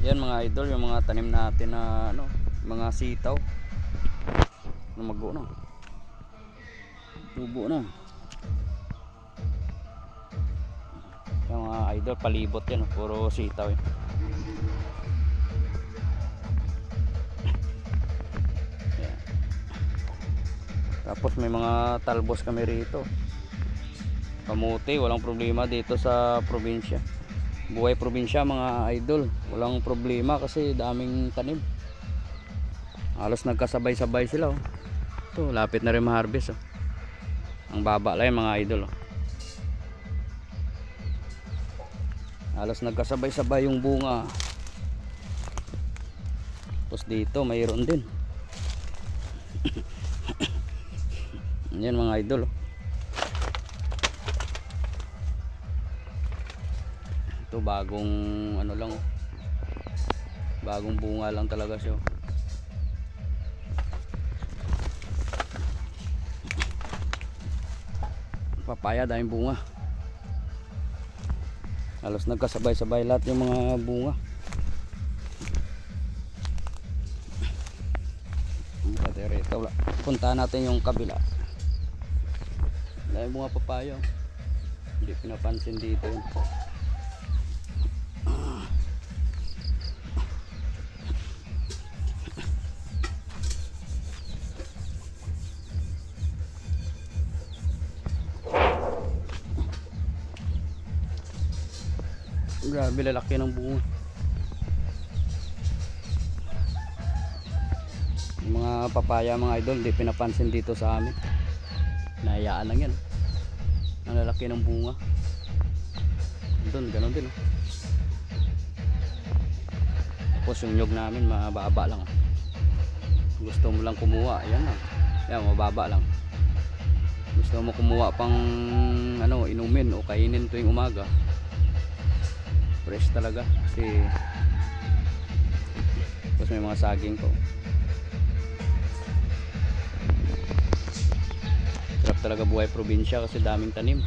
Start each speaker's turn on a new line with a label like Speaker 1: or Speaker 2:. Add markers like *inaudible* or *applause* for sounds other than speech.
Speaker 1: Yan mga idol, yung mga tanim natin na ano, mga sitaw. Lumago na. Tubo na. Yung mga idol, palibot yan. Puro sitaw eh. Yan. Tapos may mga talbos kami rito. Kamuti, walang problema dito sa probinsya. Buhay probinsya mga idol, walang problema kasi daming tanim. Halos nagkasabay-sabay sila oh. Ito, lapit na rin ma-harvest oh. Ang baba lang mga idol oh. Halos nagkasabay-sabay yung bunga. Tapos dito mayroon din. *coughs* Yan mga idol oh. Ito bagong ano lang oh. Bagong bunga lang talaga siya. oh. Papaya daming bunga. Halos nagkasabay-sabay lahat yung mga bunga. Rito, wala. Punta natin yung kabila. Dahil bunga papaya. oh. Hindi pinapansin dito Grabe lalaki ng bunga. Mga papaya mga idol, di pinapansin dito sa amin. Nahayaan lang yan. Ang lalaki ng bunga. Doon, ganun din. Oh. Tapos yung nyog namin, mababa lang. oh. Gusto mo lang kumuha, ayan lang. Yan, mababa lang. Gusto mo kumuha pang ano, inumin o kainin tuwing umaga fresh talaga. Kasi tapos may mga saging ko sarap talaga buhay probinsya kasi daming tanim